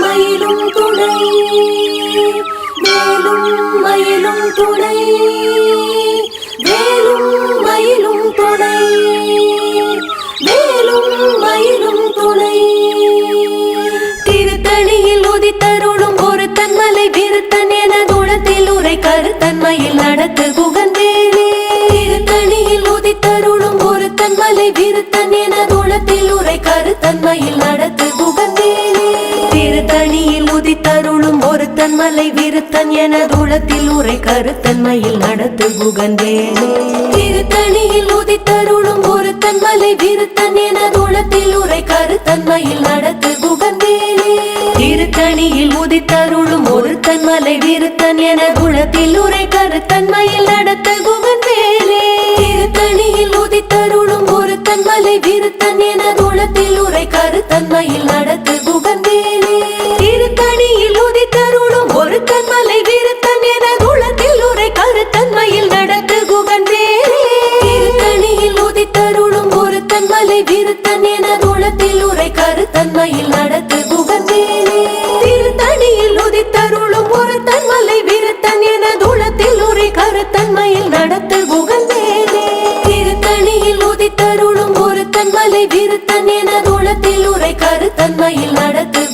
மயிலும் துணை மேலும் மயிலும் துணை. உதித்தருளும் மலை விருத்தன் என தூளத்தில் உரை கருத்தன்மையில் நடத்து குகந்தேனே திருத்தணியில் உதித்தருளும் ஒரு தன்மலை விருத்தன் என தூளத்தில் உரை கருத்தன்மையில் நடத்து குகந்தேனே திருத்தணியில் உதித்தருளும் ஒரு தன்மலை விருத்தன் என குணத்தில் உரை கருத்தன்மையில் நடத்து குகந்தேனே திருத்தணியில் உதித்தருளும் ஒரு தன்மலை விருத்தன் என தூளத்தில் உரை கருத்தன்மையில் நடத்து குகந்தேனே கருத்தன் மலை தன்மலை விருத்தன் என தூளத்தில் உரை கருத்தன் மயில் நடத்து குகந்தேனே திருத்தணியில் உதித்தருளும் ஒரு தன்மலை விருத்தன் என தூளத்தில் உரை கருத்தன் மயில் நடத்து குகந்தேனே திருத்தணியில் உதித்தருளும் ஒரு தன்மலை விருத்தன் என தூளத்தில் உரை கருத்தன் மயில் நடத்து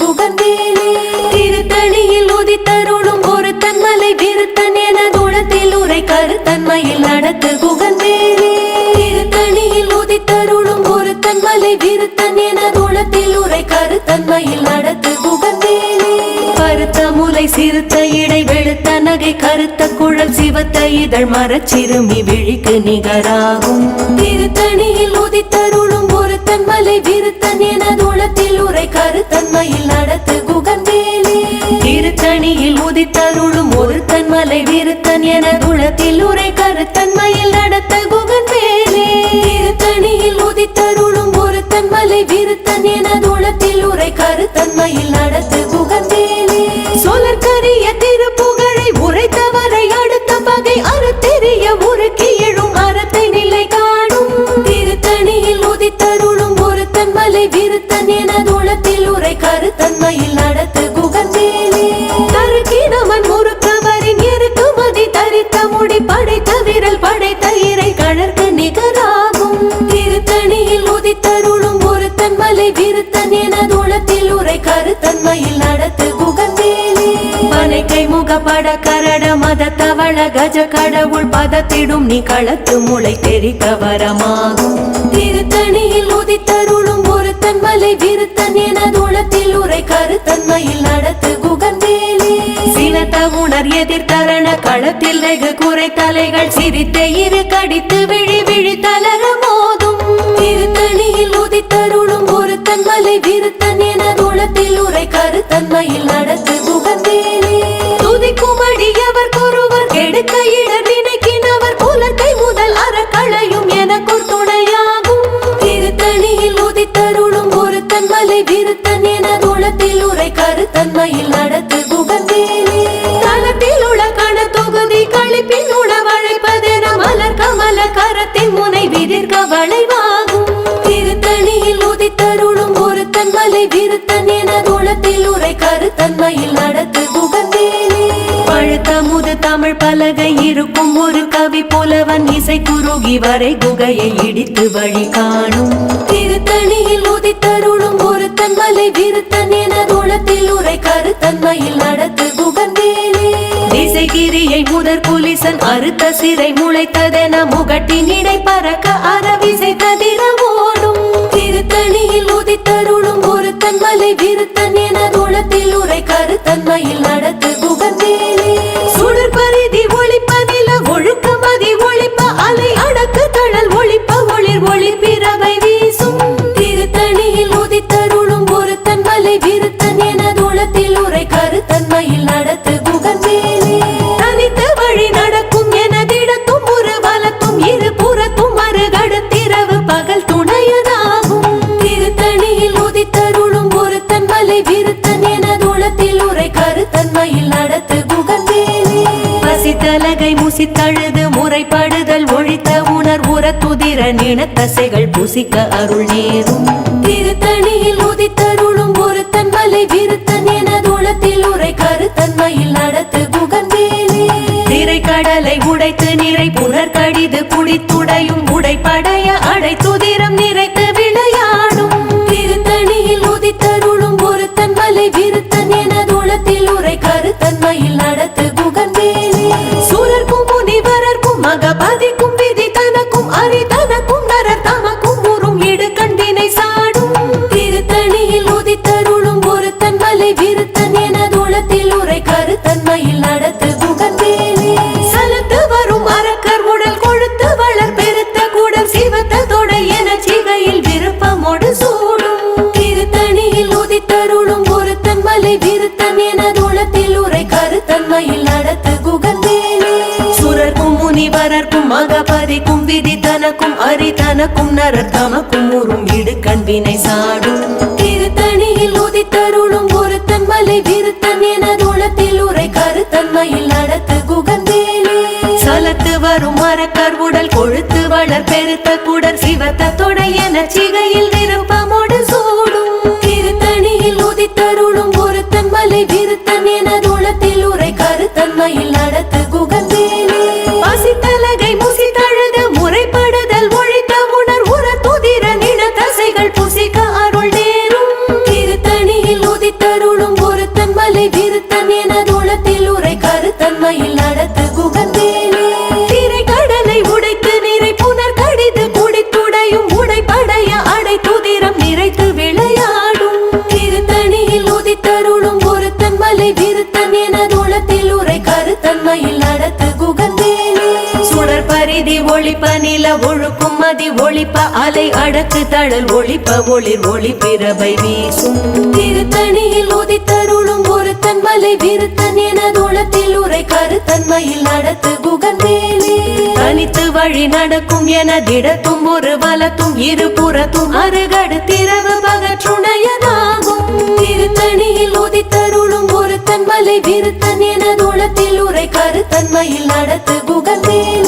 சிறுத்த இடை வெளுத்த நகை கருத்த குழல் சிவத்த இதழ் மரச்சிறுமி விழிக்கு நிகராகும். திருத்தணியில் உதித்தருளும் ஒரு மலை விருத்தன் என குணத்தில் உரை கருத்தன்மையில் நடத்து குகந்தேனே திருத்தணியில் உதித்தருளும் ஒரு தன்மலை விருத்தன் என குணத்தில் உரை கருத்த பட கரட மத தவள கஜ கடவுள் பதத்திடும் நீ களத்து முளை தெரிக்க வரமாகும் திருத்தணியில் உதித்தருளும் ஒரு தன்மலை விருத்தன் என தூளத்தில் உரை கருத்தன்மையில் நடத்து குகந்தேலே. சினத்த உணர் எதிர்த்தரண களத்தில் நெகு குறை தலைகள் சிரித்த இரு கடித்து விழி விழி தளர மோதும். திருத்தணியில் உதித்தருளும் ஒரு தன்மலை விருத்தன் என தூளத்தில் உரை கருத்தன்மையில் நடத்து குகந்தேலே. ஒருவர் நினைக்கினவர் குலத்தை முதல் அறக்களையும் எனக்குள் துணையாகும். திருத்தணியில் உதித்தருளும் ஒரு தன்மலை விருத்தன் என குணத்தில் உரை கருத்தன்மையில் நடத்து குகந்தேனே தளத்தில் உள்ள கண தொகுதி கழிப்பின் உணவழைப்பதென மலர் கமல கரத்தின் முனை வளைவாகும். திருத்தணியில் உதித்தருளும் ஒரு தன்மலை விருத்தன் என உரை கருத்தன்மையில் நடத்து தமிழ் பலகை இருக்கும் ஒரு கவி புலவன் இசை குறுகி வரை குகையை இடித்து வழி காணும். திருத்தணியில் உதித்தருளும் ஒரு தன்மலை விருத்தன் என உரை கருத்தன்மையில் நடத்து குகந்தேனே திசைகிரியை முதற் புலிசன் அறுத்த சிறை முளைத்ததென முகட்டின் இடை பறக்க அறவிசை ததிர ஓடும் திருத்தணியில் உதித்தருளும் ஒரு தன்மலை விருத்தன் என துதிர நினத்தசைகள் புசிக்க அருள் நேரும். திருத்தணியில் உதித்தருளும் ஒரு தன்மலை விருத்தன் எனதுளத்தில் உரை கருத்தன்மையில் நடத்து குகன்வேலே திரைக்கடலை உடைத்து நிறை புனர் கடிது குடித்துடையும் உடைப்பட முனிவரர்க்கும் மகபதிக்கும் விதி தனக்கும் அரி தனக்கும் நரர் தமக்கும் உறும் இடு கண்பினை சாடும். திருத்தணியில் உதித்தருளும் ஒரு தன்மலை விருத்தன் எனதுளத்தில் உரை கருத்தன்மையில் நடத்து குகந்தேலே. சலத்து வரும் மரக்கர் உடல் கொழுத்து வளர் பெருத்த குடர் சிவத்த தொடை என சிகையில் விருப்பமோடு சூடும். திருத்தணியில் உதித்தருளும் ஒரு தன்மலை விருத்தன் எனதுளத்தில் உரை கருத்தன்மையில் சுடர் பரிதி ஒளிப்ப நில ஒழுக்கும் மதி ஒளிப்ப அலை அடக்கு தழல் ஒளிப்ப ஒளிர் ஒளி பிறவை வீசும். திருத்தணியில் உதித்தருளும் ஒரு தன்மலை விருத்தன் என தூளத்தில் உரை கருத்தன்மையில் நடத்து குகன்வேலே தனித்து வழி நடக்கும் என திடத்தும் ஒரு வலத்தும் இரு புறத்தும் அருகடு திறவு பகற்றுணையதாகும். திருத்தணியில் உதித்தருளும் ஒரு தன்மலை விருத்தன் என தூளத்தில் உரை கருத்தன்மையில் நடத்து குகன்வேலே பழுத்த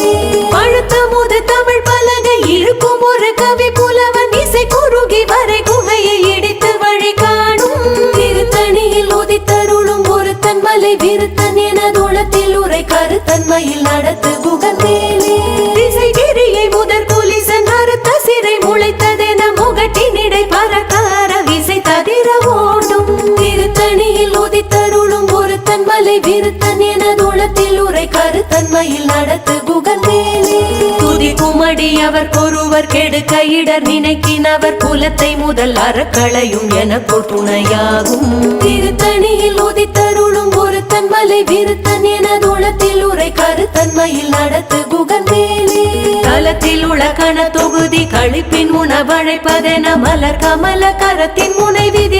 அவர் கொருவர் கெடுக்க இடர் நினைக்கினவர் குலத்தை முதல் அறக்களையும் எனக்குள் துணையாகும் திருத்தணியில் உதித்தருளும் ஒரு தன்மலை விருத்தன் எனதுளத்தில் உரை கருத்தன்மையில் நடத்து குகன்வேலே தலத்தில் உலகண கண தொகுதி கழிப்பின் உணவழைப்பதென மலர் கமல கரத்தின் முனை விதி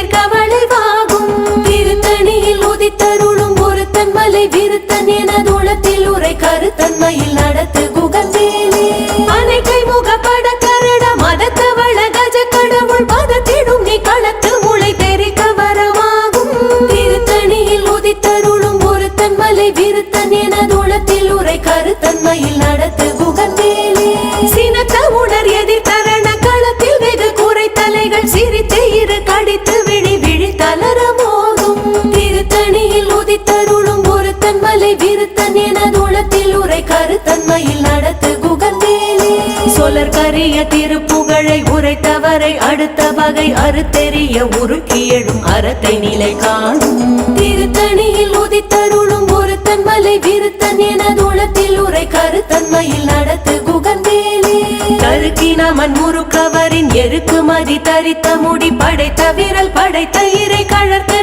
தன்மலை என எனதுளத்தில் உரை கருத்தன்மையில் நடத்து குகந்தேலே. சொலர் கரிய திருப்புகழை உரைத்தவரை அடுத்த வகை அறுத்தெறிய உருக்கியழும் அறத்தை நிலை காணும். திருத்தணியில் உதித்தருளும் ஒரு தன்மலை விருத்தன் என எனதுளத்தில் உரை கருத்தன்மையில் நடத்து குகன்வேலே கருக்கினமன் முறுக்கவரின் எருக்கு மதி தரித்த முடி படைத்த விரல் படைத்த இறை கழற்க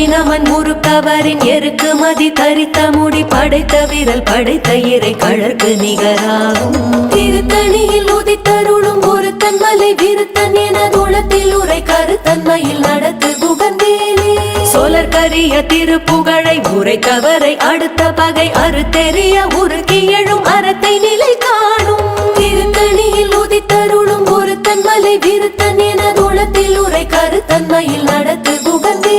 நீலமன் முறுக்கவரின் எருக்கு மதி தரித்த முடி படைத்த விரல் படைத்த இறை கழற்கு நிகராகும். திருத்தணியில் உதித்தருளும் ஒரு தன்மலை விருத்தன் என குளத்தில் உரை கருத்தன்மையில் நடத்து புகந்தேனே சோழர் கரிய திருப்புகழை கவரை அடுத்த பகை அறுத்தெறிய உருக்கி எழும் அறத்தை நிலை காணும். திருத்தணியில் உதித்தருளும் ஒரு தன்மலை விருத்தன் என குளத்தில் உரை கருத்தன்மையில் நடத்து புகந்தே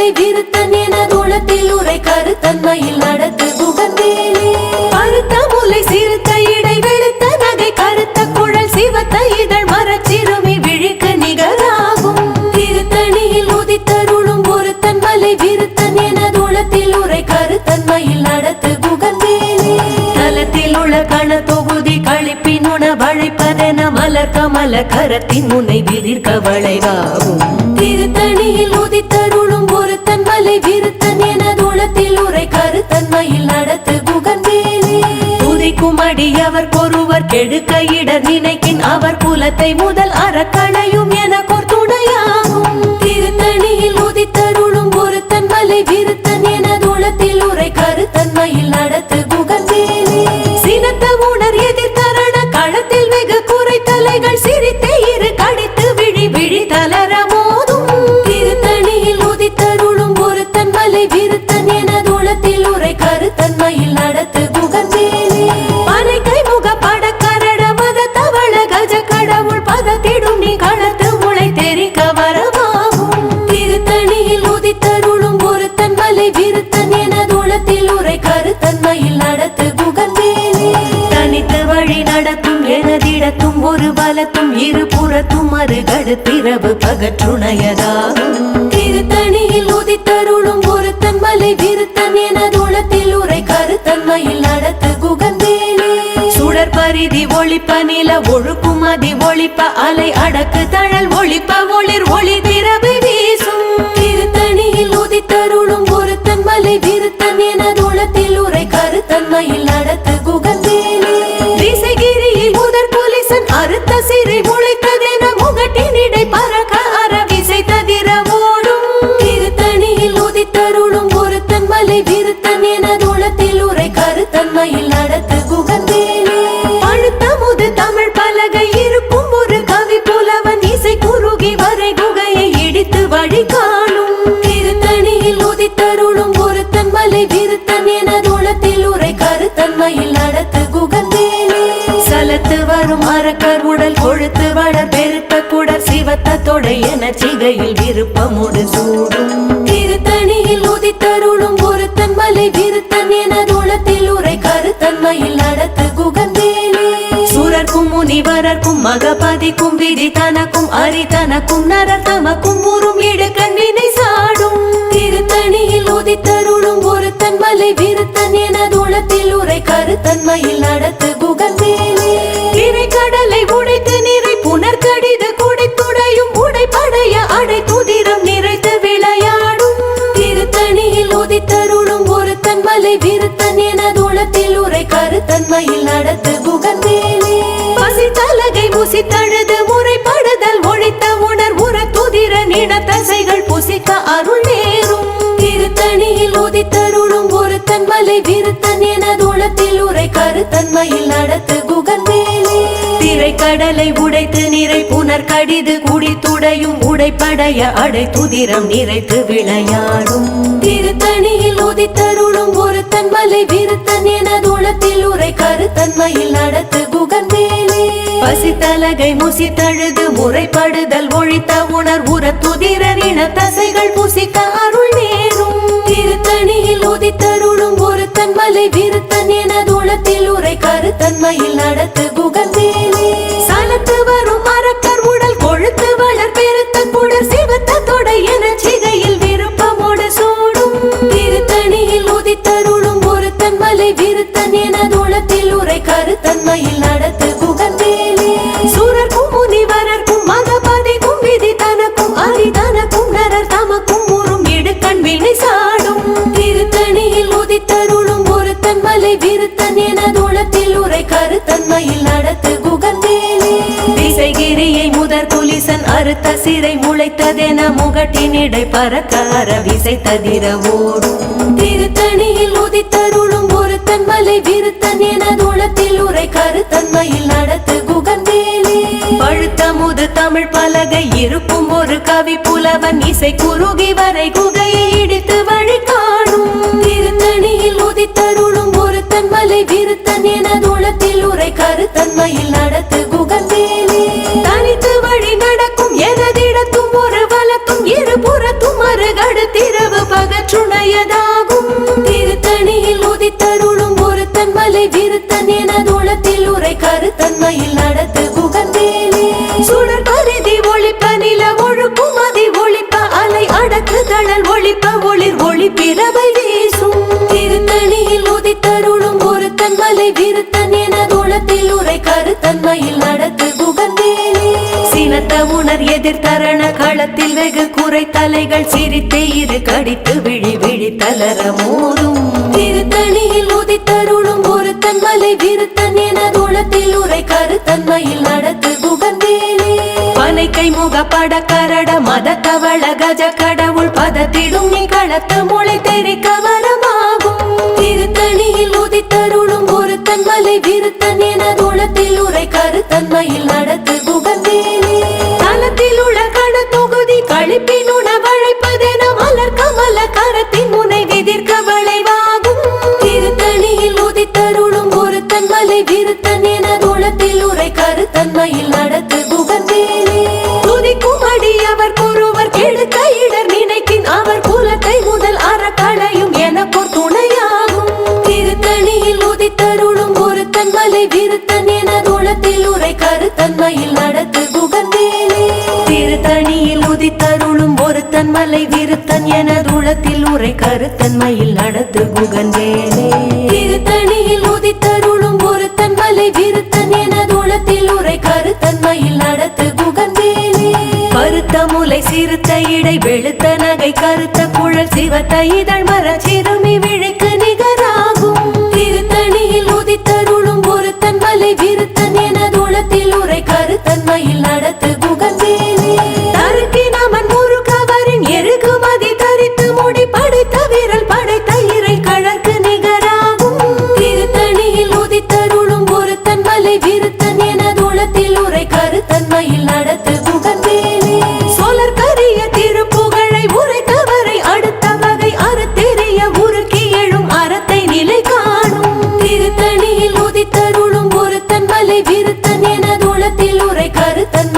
தன்மலை விருத்தன் என குளத்தில் உரை கருத்தன்மையில் நடத்து குகந்தேனே கருத்த முலை சிறுத்த இடை வெளுத்த நகை கருத்த குழல் சிவத்த இதழ் மரச்சிறுமி விழிக்கு நிகராகும். திருத்தணியில் உதித்தருளும் ஒரு தன்மலை விருத்தன் என குளத்தில் உரை கருத்தன்மையில் நடத்து குகந்தேனே தலத்தில் உள்ள கண தொகுதி கழிப்பின் உணவழைப்பதென மலர் கமல கரத்தின் முனை விதிர்க்க வளைவாகும். திருத்தணியில் கெடுக்க இட நினைக்கின் அவர் குலத்தை முதல் அறக்கணையும் என பதத்திடும் நீ களத்து முளை தெரிக்க வரவாகும். திருத்தணியில் உதித்தருளும் ஒரு மலை விருத்தன் என தூளத்தில் உரை கருத்தன்மையில் நடத்து குகந்தேனே தனித்து வழி நடத்தும் எனதிடத்தும் ஒரு பலத்தும் இரு புறத்தும் அருகடுத்திரவு பகற்றுணையதாகும். திருத்தணியில் சுடர் பரிதி ஒளிப்ப நில ஒழுக்குமதி அதி ஒளிப்ப அலை அடக்கு தழல் ஒளிப்ப ஒளிர் ஒளி வரும் உடல் கொழுத்து வளர் பெருக்க கூட சிவத்த தொடை என சிகையில் விருப்பமுடு சூடும். திருத்தணியில் உதித்தருளும் ஒரு மலை விருத்தன் என தூளத்தில் உரை கருத்தன்மையில் நடத்து குகந்தேனே சுரர்க்கும் முனிவரர்க்கும் மகபதிக்கும் விதி தனக்கும் அரி தனக்கும் நரர் தமக்கும் ஊரும் இடுக்கண்ணினை சாடும். திருத்தணியில் உதித்தருளும் ஒரு தன்மலை விருத்தன் என தூளத்தில் உரை கருத்தன்மையில் நடத்து குகந்தேனே பூசி தழுது முறைப்படுதல் ஒழித்த உணர் உற துதிர நின தசைகள் புசிக்க அருள் நேரும். திருத்தணியில் உதித்தருளும் ஒரு தன்மலை விருத்தன் என குளத்தில் உரை கருத்தன்மையில் நடத்து குகன் மேலே. திரை கடலை உடைத்து நிறை புனர் கடிது குடித்துடையும் உடைப்படைய அடை துதிரம் நிறைத்து விளையாடும். திருத்தணியில் உதித்தருளும் ஒரு தன்மலை விருத்தன் என குளத்தில் உரை கருத்தன்மையில் நடத்து குகன் பசி தலகை முசி தழுது முறைப்படுதல் ஒழித்த உணர் உற துதிரர் இன தசைகள் புசிக்க அருள் நேரும். திருத்தணியில் உதித்தருளும் ஒரு தன்மலை விருத்தன் என தூளத்தில் உரை கருத்தன்மையில் நடத்து குகந்தேனே கருத்தன்மையில் நடத்து குகந்தேலே திசைகிரியை முதற் குலிசன் அறுத்த சிறை முளைத்ததென முகட்டினிடை பறக்க அற விசை தவிர ஓடும். திருத்தணியில் உதித்தருளும் ஒருத்தன் மலை விருத்தன் என தூளத்தில் உரை கருத்தன்மையில் நடத்து குகந்தேலே பழுத்த முது தமிழ் பலகை இருக்கும் ஒரு கவி புலவன் இசை குறுகி வரை குகையை இடித்து விருத்தன் என தூளத்தில் உரை கருத்தன்மையில் நடத்து உணர் எதிர் தரண களத்தில் வெகு குறை தலைகள் சிரித்து இரு கடித்து விழி விழி தளர மோதும். திருத்தணியில் உதித்தருளும் ஒரு தன்மலை விருத்தன் என தூளத்தில் உரை கருத்தன்மையில் நடத்து குகந்தேலே பனைக்கை முகப்பட கரட மத கவள கஜ கடவுள் பதத்திடும் நீ களத்த முளை தெரிக்க வரமாகும் தூளத்தில் கருத்தன்மையில் நடத்து குகந்தேலே துதிக்கும் அடியவர் ஒருவர் கெடுக்க இடர் நினைக்கின் அவர் குலத்தை முதல் அறக்களையும் எனக்கோர் துணையாகும். திருத்தணியில் உதித்தருளும் ஒரு மலை விருத்தன் என தூளத்தில் உரை கருத்தன்மையில் நடத்து குகந்தேலே திருத்தணியில் உதித்தருளும் ஒரு தன்மலை விருத்தன் என தூளத்தில் உரை கருத்தன்மையில் நடத்து குகந்தேலே கருத்த முலை சிறுத்த இடை வெளுத்த நகை கருத்த குழல் சிவத்த இதழ் மர சிறுமி விழிக்கு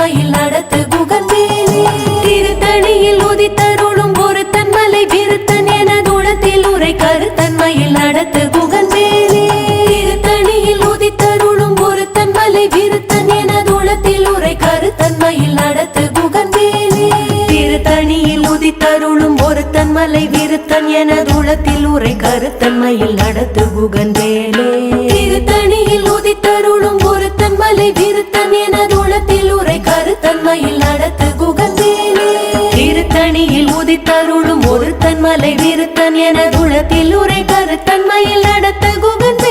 கருத்தன்மையில் நடத்து குகந்தேலே திருத்தணியில் உதித்தருளும் ஒருத்தன் மலை விருத்தன் என தூளத்தில் உரை கருத்தன்மையில் நடத்து குகந்தேலே திருத்தணியில் உதித்தருளும் ஒருத்தன் மலை விருத்தன் என தூளத்தில் உரை கருத்தன்மையில் நடத்து குகந்தேலே திருத்தணியில் உதித்தருளும் ஒருத்தன் மலை விருத்தன் என தூளத்தில் உரை கருத்தன்மையில் நடத்து குகந்தேலே திருத்தணியில் நீதி தருளும் ஒரு தன்மலை விருத்தன் என குளத்தில் உரை கருத்தன்மையில் நடத்த குகன்